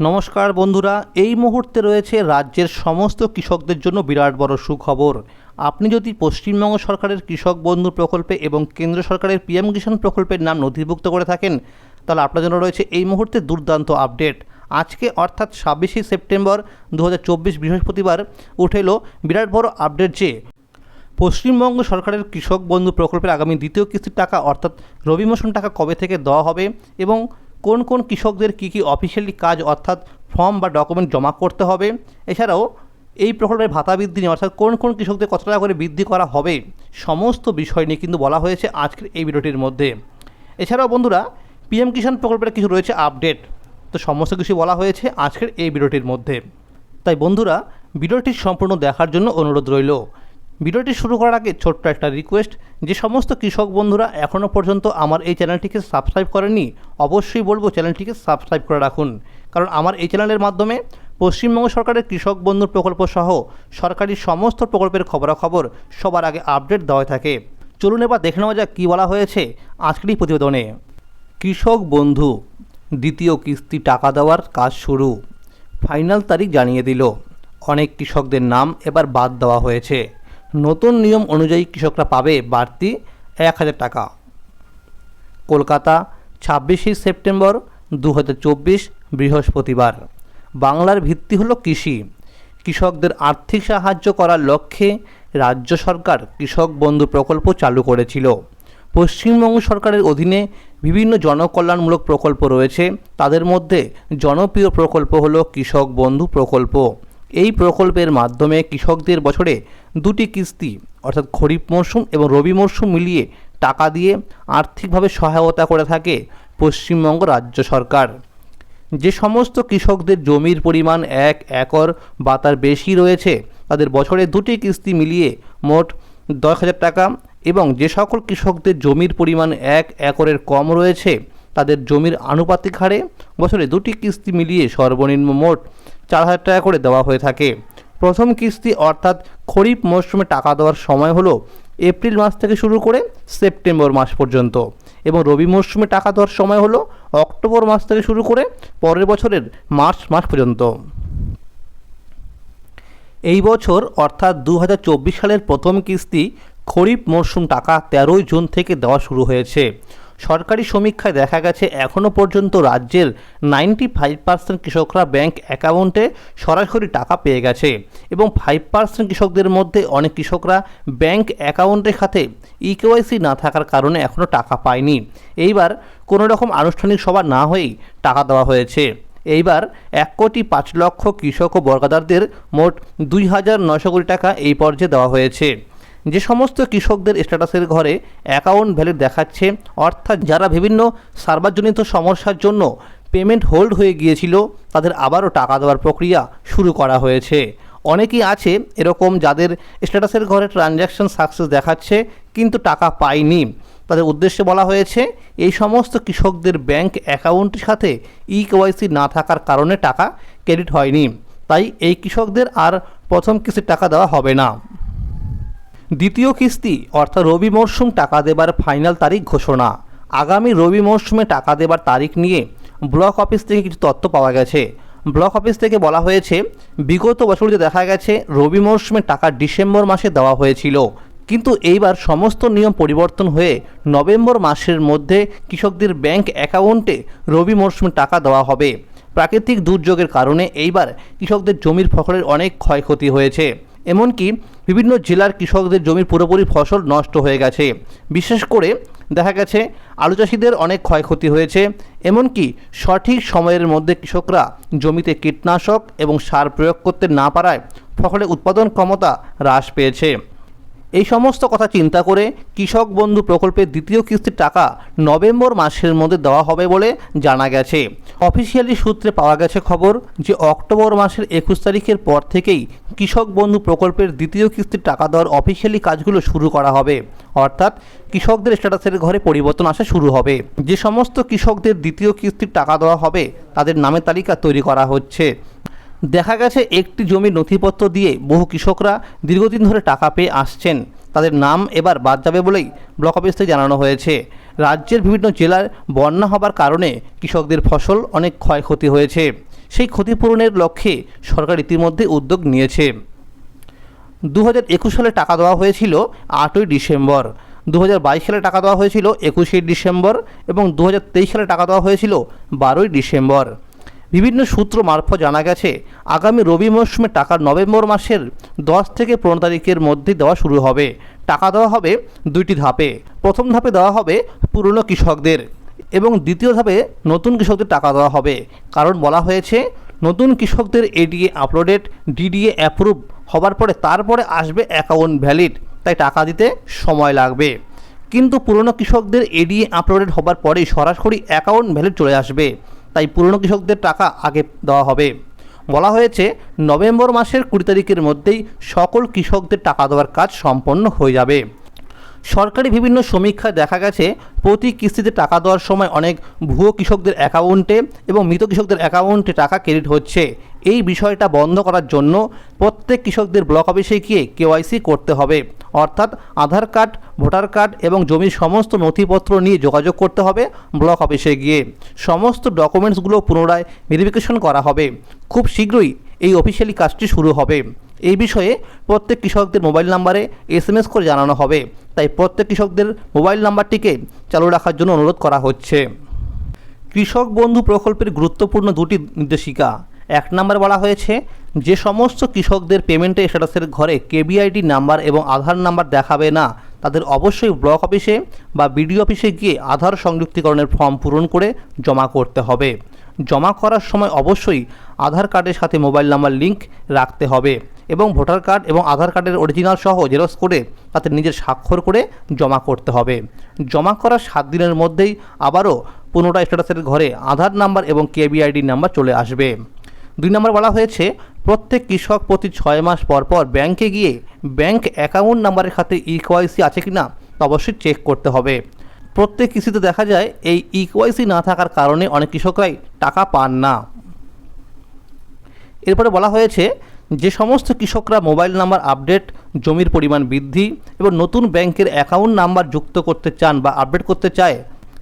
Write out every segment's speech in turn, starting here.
নমস্কার বন্ধুরা, এই মুহূর্তে রয়েছে রাজ্যের সমস্ত কৃষকদের জন্য বিরাট বড় সুখবর। আপনি যদি পশ্চিমবঙ্গ সরকারের কৃষক বন্ধু প্রকল্পে এবং কেন্দ্র সরকারের পিএম কিষাণ প্রকল্পের নাম নথিভুক্ত করে থাকেন, তাহলে আপনার জন্য রয়েছে এই মুহূর্তে দুর্দান্ত আপডেট। আজকে অর্থাৎ ছাব্বিশে সেপ্টেম্বর দু হাজার চব্বিশ বৃহস্পতিবার উঠে এলো বিরাট বড় আপডেট যে, পশ্চিমবঙ্গ সরকারের কৃষক বন্ধু প্রকল্পের আগামী দ্বিতীয় কিস্তির টাকা অর্থাৎ রবি মৌসুম টাকা কবে থেকে দেওয়া হবে এবং কোন কোন কৃষকদের কী কী অফিসিয়ালি কাজ অর্থাৎ ফর্ম বা ডকুমেন্ট জমা করতে হবে? এছাড়াও এই প্রকল্পের ভাতা বৃদ্ধি নিয়ে অর্থাৎ কোন কোন কৃষকদের কত টাকা করে বৃদ্ধি করা হবে সমস্ত বিষয় নিয়ে কিন্তু বলা হয়েছে আজকের এই ভিডিওটির মধ্যে। এছাড়াও বন্ধুরা পিএম কিষাণ প্রকল্পের কিছু রয়েছে আপডেট তো সমস্ত কিছু বলা হয়েছে আজকের এই ভিডিওটির মধ্যে। তাই বন্ধুরা, ভিডিওটি সম্পূর্ণ দেখার জন্য অনুরোধ রইল। ভিডিওটি শুরু করার আগে ছোট্ট একটা রিকোয়েস্ট যে সমস্ত কৃষক বন্ধুরা এখনও পর্যন্ত আমার এই চ্যানেলটিকে সাবস্ক্রাইব করেননি, অবশ্যই বলব চ্যানেলটিকে সাবস্ক্রাইব করে রাখুন। কারণ আমার এই চ্যানেলের মাধ্যমে পশ্চিমবঙ্গ সরকারের কৃষক বন্ধুর প্রকল্প সহ সরকারি সমস্ত প্রকল্পের খবরাখবর সবার আগে আপডেট দেওয়া থাকে। চলুন এবার দেখে নেওয়া যাক কী বলা হয়েছে আজকের এই প্রতিবেদনে। কৃষক বন্ধু, দ্বিতীয় কিস্তি টাকা দেওয়ার কাজ শুরু। ফাইনাল তারিখ জানিয়ে দিল। অনেক কৃষকদের নাম এবার বাদ দেওয়া হয়েছে। নতুন নিয়ম অনুযায়ী কৃষকরা পাবে বাড়তি এক হাজার টাকা। কলকাতা, ছাব্বিশে সেপ্টেম্বর দু হাজার চব্বিশ, বৃহস্পতিবার। বাংলার ভিত্তি হলো কৃষি। কৃষকদের আর্থিক সাহায্য করার লক্ষ্যে রাজ্য সরকার কৃষক বন্ধু প্রকল্প চালু করেছিল। পশ্চিমবঙ্গ সরকারের অধীনে বিভিন্ন জনকল্যাণমূলক প্রকল্প রয়েছে। তাদের মধ্যে জনপ্রিয় প্রকল্প হলো কৃষক বন্ধু প্রকল্প। এই প্রকল্পের মাধ্যমে কৃষকদের বছরে দুটি কিস্তি, অর্থাৎ খরিফ মরশুম এবং রবি মরশুম মিলিয়ে টাকা দিয়ে আর্থিকভাবে সহায়তা করে থাকে পশ্চিমবঙ্গ রাজ্য সরকার। যে সমস্ত কৃষকদের জমির পরিমাণ এক একর বা তার বেশি রয়েছে, তাদের বছরে দুটি কিস্তি মিলিয়ে মোট দশ হাজার টাকা এবং যে সকল কৃষকদের জমির পরিমাণ এক একরের কম রয়েছে, তাদের জমির আনুপাতিক হারে বছরে দুটি কিস্তি মিলিয়ে সর্বনিম্ন মোট চার হাজার টাকা করে দেওয়া হয়ে থাকে। প্রথম কিস্তি অর্থাৎ খরিফ মরশুমে টাকা দেওয়ার সময় হলো এপ্রিল মাস থেকে শুরু করে সেপ্টেম্বর মাস পর্যন্ত এবং রবি মরশুমে টাকা দেওয়ার সময় হলো অক্টোবর মাস থেকে শুরু করে পরের বছরের মার্চ মাস পর্যন্ত। এই বছর অর্থাৎ দু হাজার চব্বিশ সালের প্রথম কিস্তি খরিফ মরশুম টাকা তেরোই জুন থেকে দেওয়া শুরু হয়েছে। সরকারি সমীক্ষায় দেখা গেছে এখনও পর্যন্ত রাজ্যের নাইনটি ফাইভ পার্সেন্ট কৃষকরা ব্যাংক অ্যাকাউন্টে সরাসরি টাকা পেয়ে গেছে এবং ফাইভ পার্সেন্ট কৃষকদের মধ্যে অনেক কৃষকরা ব্যাংক অ্যাকাউন্টের খাতে ইকেওয়াইসি না থাকার কারণে এখনও টাকা পায়নি। এইবার কোনো রকম আনুষ্ঠানিক সভা না হয়েই টাকা দেওয়া হয়েছে। এইবার এক কোটি পাঁচ লক্ষ কৃষক ও বর্গাদারদের মোট দুই হাজার নশো কোটি টাকা এই পর্যায়ে দেওয়া হয়েছে। যে সমস্ত কৃষকদের স্ট্যাটাসের ঘরে অ্যাকাউন্ট ভ্যালিড দেখাচ্ছে, অর্থাৎ যারা বিভিন্ন সার্বাজনিত সমস্যার জন্য পেমেন্ট হোল্ড হয়ে গিয়েছিল, তাদের আবারও টাকা দেওয়ার প্রক্রিয়া শুরু করা হয়েছে। অনেকেই আছে এরকম যাদের স্ট্যাটাসের ঘরে ট্রানজ্যাকশন সাকসেস দেখাচ্ছে, কিন্তু টাকা পায়নি। তাদের উদ্দেশ্যে বলা হয়েছে, এই সমস্ত কৃষকদের ব্যাংক অ্যাকাউন্টের সাথে ই কেওয়াইসি না থাকার কারণে টাকা ক্রেডিট হয়নি। তাই এই কৃষকদের আর প্রথম কিস্তির টাকা দেওয়া হবে না। দ্বিতীয় কিস্তি, অর্থাৎ রবি মরশুম টাকা দেবার ফাইনাল তারিখ ঘোষণা। আগামী রবি মরশুমে টাকা দেবার তারিখ নিয়ে ব্লক অফিস থেকে কিছু তথ্য পাওয়া গেছে। ব্লক অফিস থেকে বলা হয়েছে, বিগত বছরগুলিতে দেখা গেছে, রবি মরশুমে টাকা ডিসেম্বর মাসে দেওয়া হয়েছিল। কিন্তু এইবার সমস্ত নিয়ম পরিবর্তন হয়ে নভেম্বর মাসের মধ্যে কৃষকদের ব্যাংক অ্যাকাউন্টে রবি মরশুমে টাকা দেওয়া হবে। প্রাকৃতিক দুর্যোগের কারণে এইবার কৃষকদের জমির ফসলের অনেক ক্ষয়ক্ষতি হয়েছে। এমনকি বিভিন্ন জেলার কৃষকদের জমির পুরোপুরি ফসল নষ্ট হয়ে গেছে। বিশেষ করে দেখা গেছে, আলু চাষিদের অনেক ক্ষয়ক্ষতি হয়েছে। এমনকি সঠিক সময়ের মধ্যে কৃষকরা জমিতে কীটনাশক এবং সার প্রয়োগ করতে না পারায় ফসলের উৎপাদন ক্ষমতা হ্রাস পেয়েছে। এই সমস্ত কথা চিন্তা করে কৃষক বন্ধু প্রকল্পের দ্বিতীয় কিস্তির টাকা নভেম্বর মাসের মধ্যে দেওয়া হবে বলে জানা গেছে। অফিসিয়ালি সূত্রে পাওয়া গেছে খবর যে অক্টোবর মাসের একুশ তারিখের পর থেকেই কৃষক বন্ধু প্রকল্পের দ্বিতীয় কিস্তির টাকা দেওয়ার অফিসিয়ালি কাজগুলো শুরু করা হবে। অর্থাৎ কৃষকদের স্ট্যাটাসের ঘরে পরিবর্তন আসা শুরু হবে। যে সমস্ত কৃষকদের দ্বিতীয় কিস্তির টাকা দেওয়া হবে, তাদের নামের তালিকা তৈরি করা হচ্ছে। দেখা গেছে একটি জমির নথিপত্র দিয়ে বহু কৃষকরা দীর্ঘদিন ধরে টাকা পেয়ে আসছেন। তাদের নাম এবার বাদ যাবে বলেই ব্লক অফিস থেকে জানানো হয়েছে। রাজ্যের বিভিন্ন জেলার বন্যা হবার কারণে কৃষকদের ফসল অনেক ক্ষয়ক্ষতি হয়েছে। সেই ক্ষতিপূরণের লক্ষ্যে সরকার ইতিমধ্যে উদ্যোগ নিয়েছে। দু একুশ সালে টাকা দেওয়া হয়েছিল আটই ডিসেম্বর দু হাজার বাইশ সালে টাকা দেওয়া হয়েছিল একুশে ডিসেম্বর এবং দু হাজার তেইশ সালে টাকা দেওয়া হয়েছিল বারোই ডিসেম্বর। বিভিন্ন সূত্র মারফত জানা গেছে, আগামী রবি মরশুমে টাকা নভেম্বর মাসের দশ থেকে পনেরো তারিখের মধ্যে দেওয়া শুরু হবে। টাকা দেওয়া হবে দুইটি ধাপে। প্রথম ধাপে দেওয়া হবে পুরনো কৃষকদের এবং দ্বিতীয় ধাপে নতুন কৃষকদের টাকা দেওয়া হবে। কারণ বলা হয়েছে, নতুন কৃষকদের এডিএ আপলোডেড ডিডিএ অ্যাপ্রুভ হবার পরে তারপরে আসবে অ্যাকাউন্ট ভ্যালিড তাই টাকা দিতে সময় লাগবে। কিন্তু পুরনো কৃষকদের এডিএ আপলোডেড হবার পরেই সরাসরি অ্যাকাউন্ট ভ্যালিড চলে আসবে। তাই পুরনো কৃষকদের টাকা আগে দেওয়া হবে। বলা হয়েছে, নভেম্বর মাসের কুড়ি তারিখের মধ্যেই সকল কৃষকদের টাকা দেওয়ার কাজ সম্পন্ন হয়ে যাবে। সরকারি বিভিন্ন সমীক্ষায় দেখা গেছে, প্রতি কিস্তিতে টাকা দেওয়ার সময় অনেক ভুয়ো কৃষকদের অ্যাকাউন্টে এবং মৃত কৃষকদের অ্যাকাউন্টে টাকা ক্রেডিট হচ্ছে। এই বিষয়টা বন্ধ করার জন্য প্রত্যেক কৃষকদের ব্লক অফিসে গিয়ে কেওয়াইসি করতে হবে। অর্থাৎ আধার কার্ড, ভোটার কার্ড এবং জমির সমস্ত নথিপত্র নিয়ে যোগাযোগ করতে হবে ব্লক অফিসে গিয়ে। সমস্ত ডকুমেন্টসগুলো পুনরায় ভেরিফিকেশন করা হবে। খুব শীঘ্রই এই অফিসিয়ালি কাজটি শুরু হবে। এই বিষয়ে প্রত্যেক কৃষকদের মোবাইল নাম্বারে এসএমএস করে জানানো হবে। তাই প্রত্যেক কৃষকদের মোবাইল নাম্বারটিকে চালু রাখার জন্য অনুরোধ করা হচ্ছে। কৃষক বন্ধু প্রকল্পের গুরুত্বপূর্ণ দুটি নির্দেশিকা। এক নম্বর বলা হয়েছে, যে সমস্ত কৃষকদের পেমেন্টের স্ট্যাটাসের ঘরে কেবিআইডি নাম্বার এবং আধার নাম্বার দেখাবে না, তাদের অবশ্যই ব্লক অফিসে বা বিডিও অফিসে গিয়ে আধার সংযুক্তিকরণের ফর্ম পূরণ করে জমা করতে হবে। জমা করার সময় অবশ্যই আধার কার্ডের সাথে মোবাইল নাম্বার লিংক রাখতে হবে এবং ভোটার কার্ড এবং আধার কার্ডের অরিজিনাল সহ জেরক্স করে তাতে নিজের স্বাক্ষর করে জমা করতে হবে। জমা করার সাত দিনের মধ্যেই আবারও পুনরায় স্ট্যাটাসের ঘরে আধার নাম্বার এবং কেবিআইডি নাম্বার চলে আসবে। দুই নম্বর বলা হয়েছে, প্রত্যেক কৃষক প্রতি ছয় মাস পর পর ব্যাংকে গিয়ে ব্যাংক অ্যাকাউন্ট নাম্বারের খাতে ইকোয়াইসি আছে কি না অবশ্যই চেক করতে হবে। প্রত্যেক কৃষিতে দেখা যায়, এই ইকোয়াইসি না থাকার কারণে অনেক কৃষকরাই টাকা পান না। এরপরে বলা হয়েছে, যে সমস্ত কৃষকরা মোবাইল নাম্বার আপডেট, জমির পরিমাণ বৃদ্ধি এবং নতুন ব্যাংকের অ্যাকাউন্ট নাম্বার যুক্ত করতে চান বা আপডেট করতে চায়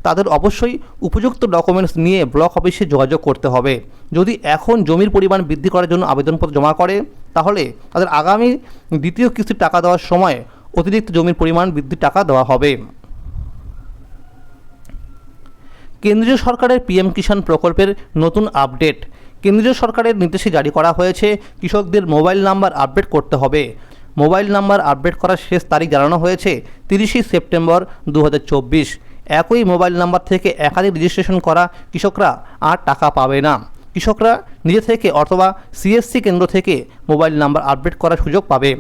তাদের অবশ্যই উপযুক্ত ডকুমেন্টস নিয়ে ব্লক অফিসে যোগাযোগ করতে হবে। যদি এখন জমির পরিমাণ বৃদ্ধি করার জন্য আবেদনপত্র জমা করে, তাহলে তাদের আগামী দ্বিতীয় কিস্তির টাকা দেওয়ার সময় অতিরিক্ত জমির পরিমাণ বৃদ্ধির টাকা দেওয়া হবে। কেন্দ্রীয় সরকারের পিএম কিষাণ প্রকল্পের নতুন আপডেট। কেন্দ্রীয় সরকারের নির্দেশে জারি করা হয়েছে, কৃষকদের মোবাইল নাম্বার আপডেট করতে হবে। মোবাইল নাম্বার আপডেট করার শেষ তারিখ জানানো হয়েছে, তিরিশে সেপ্টেম্বর দু হাজার চব্বিশ। একই মোবাইল নাম্বার থেকে একাধিক রেজিস্ট্রেশন করা কৃষকরা আর টাকা পাবে না। কৃষকরা নিজে থেকে অথবা সিএসসি কেন্দ্র থেকে মোবাইল নাম্বার আপডেট করার সুযোগ পাবে।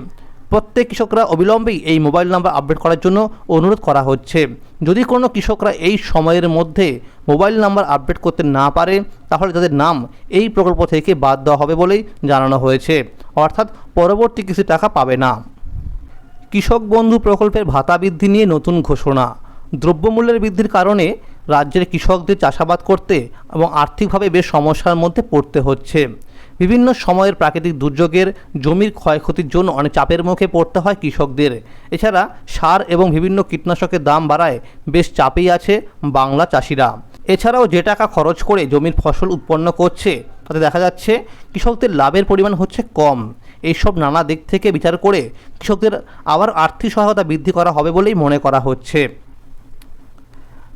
প্রত্যেক কৃষকরা অবিলম্বেই এই মোবাইল নাম্বার আপডেট করার জন্য অনুরোধ করা হচ্ছে। যদি কোনো কৃষকরা এই সময়ের মধ্যে মোবাইল নাম্বার আপডেট করতে না পারে, তাহলে তাদের নাম এই প্রকল্প থেকে বাদ দেওয়া হবে বলেই জানানো হয়েছে। অর্থাৎ পরবর্তী কিছু টাকা পাবে না। কৃষক বন্ধু প্রকল্পের ভাতা বৃদ্ধি নিয়ে নতুন ঘোষণা। দ্রব্যমূল্যের বৃদ্ধির কারণে রাজ্যের কৃষকদের চাষাবাদ করতে এবং আর্থিকভাবে বেশ সমস্যার মধ্যে পড়তে হচ্ছে। বিভিন্ন সময়ের প্রাকৃতিক দুর্যোগের জমির ক্ষয়ক্ষতির জন্য অনেক চাপের মুখে পড়তে হয় কৃষকদের। এছাড়া সার এবং বিভিন্ন কীটনাশকের দাম বাড়ায় বেশ চাপেই আছে বাংলা চাষিরা। এছাড়াও যে টাকা খরচ করে জমির ফসল উৎপন্ন করছে, তাতে দেখা যাচ্ছে কৃষকদের লাভের পরিমাণ হচ্ছে কম। এইসব নানা দিক থেকে বিচার করে কৃষকদের আবার আর্থিক সহায়তা বৃদ্ধি করা হবে বলেই মনে করা হচ্ছে।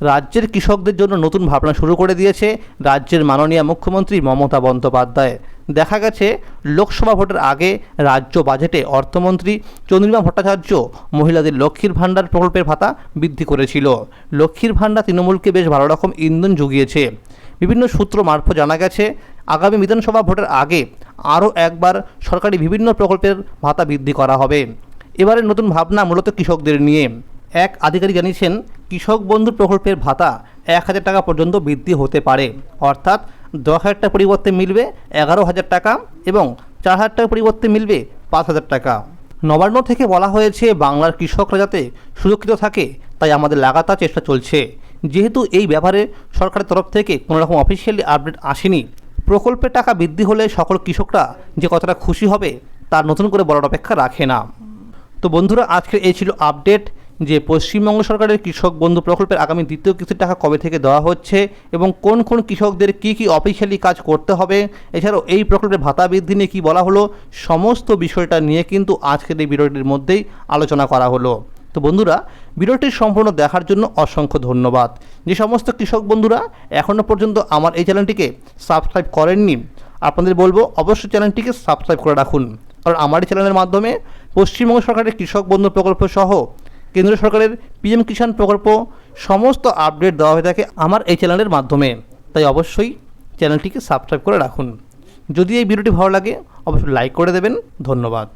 রাজ্যের কৃষকদের জন্য নতুন ভাবনা শুরু করে দিয়েছে রাজ্যের মাননীয় মুখ্যমন্ত্রী মমতা বন্দ্যোপাধ্যায়। দেখা গেছে, লোকসভা ভোটের আগে রাজ্য বাজেটে অর্থমন্ত্রী চন্দ্রিমা ভট্টাচার্য মহিলাদের লক্ষ্মীর ভাণ্ডার প্রকল্পের ভাতা বৃদ্ধি করেছিল। লক্ষ্মীর ভাণ্ডার তৃণমূলকে বেশ ভালো রকম ইন্ধন জুগিয়েছে। বিভিন্ন সূত্র মারফত জানা গেছে, আগামী বিধানসভা ভোটের আগে আরও একবার সরকারি বিভিন্ন প্রকল্পের ভাতা বৃদ্ধি করা হবে। এবারের নতুন ভাবনা মূলত কৃষকদের নিয়ে। এক আধিকারিক জানিয়েছেন কৃষক বন্ধু প্রকল্পের ভাতা এক হাজার টাকা পর্যন্ত বৃদ্ধি হতে পারে। অর্থাৎ দশ হাজার টাকা পরিবর্তে মিলবে এগারো হাজার টাকা এবং চার হাজার টাকা পরিবর্তে মিলবে পাঁচ হাজার টাকা। নবান্ন থেকে বলা হয়েছে, বাংলার কৃষকরা যাতে সুরক্ষিত থাকে, তাই আমাদের লাগাতার চেষ্টা চলছে। যেহেতু এই ব্যাপারে সরকারের তরফ থেকে কোনো রকম অফিসিয়ালি আপডেট আসেনি। প্রকল্পের টাকা বৃদ্ধি হলে সকল কৃষকরা যে কতটা খুশি হবে তার নতুন করে বলার অপেক্ষা রাখে না। তো বন্ধুরা, আজকের এই ছিল আপডেট যে পশ্চিমবঙ্গ সরকারের কৃষক বন্ধু প্রকল্পের আগামী দ্বিতীয় কিস্তির টাকা কবে থেকে দেওয়া হচ্ছে এবং কোন কোন কৃষকদের কী কী অফিসিয়ালি কাজ করতে হবে? এছাড়াও এই প্রকল্পের ভাতা বৃদ্ধি নিয়ে কী বলা হলো? সমস্ত বিষয়টা নিয়ে কিন্তু আজকের এই ভিডিওটির মধ্যেই আলোচনা করা হলো। তো বন্ধুরা, ভিডিওটি সম্পূর্ণ দেখার জন্য অসংখ্য ধন্যবাদ। যে সমস্ত কৃষক বন্ধুরা এখনও পর্যন্ত আমার এই চ্যানেলটিকে সাবস্ক্রাইব করেননি, আপনাদের বলব অবশ্যই চ্যানেলটিকে সাবস্ক্রাইব করে রাখুন। কারণ আমার এই চ্যানেলের মাধ্যমে পশ্চিমবঙ্গ সরকারের কৃষক বন্ধু প্রকল্প সহ কেন্দ্র সরকারের পিএম কিষাণ প্রকল্প সমস্ত আপডেট দেওয়া হয়ে থাকে আমার এই চ্যানেলের মাধ্যমে। তাই অবশ্যই চ্যানেলটিকে সাবস্ক্রাইব করে রাখুন। যদি এই ভিডিওটি ভালো লাগে, অবশ্যই লাইক করে দেবেন। ধন্যবাদ।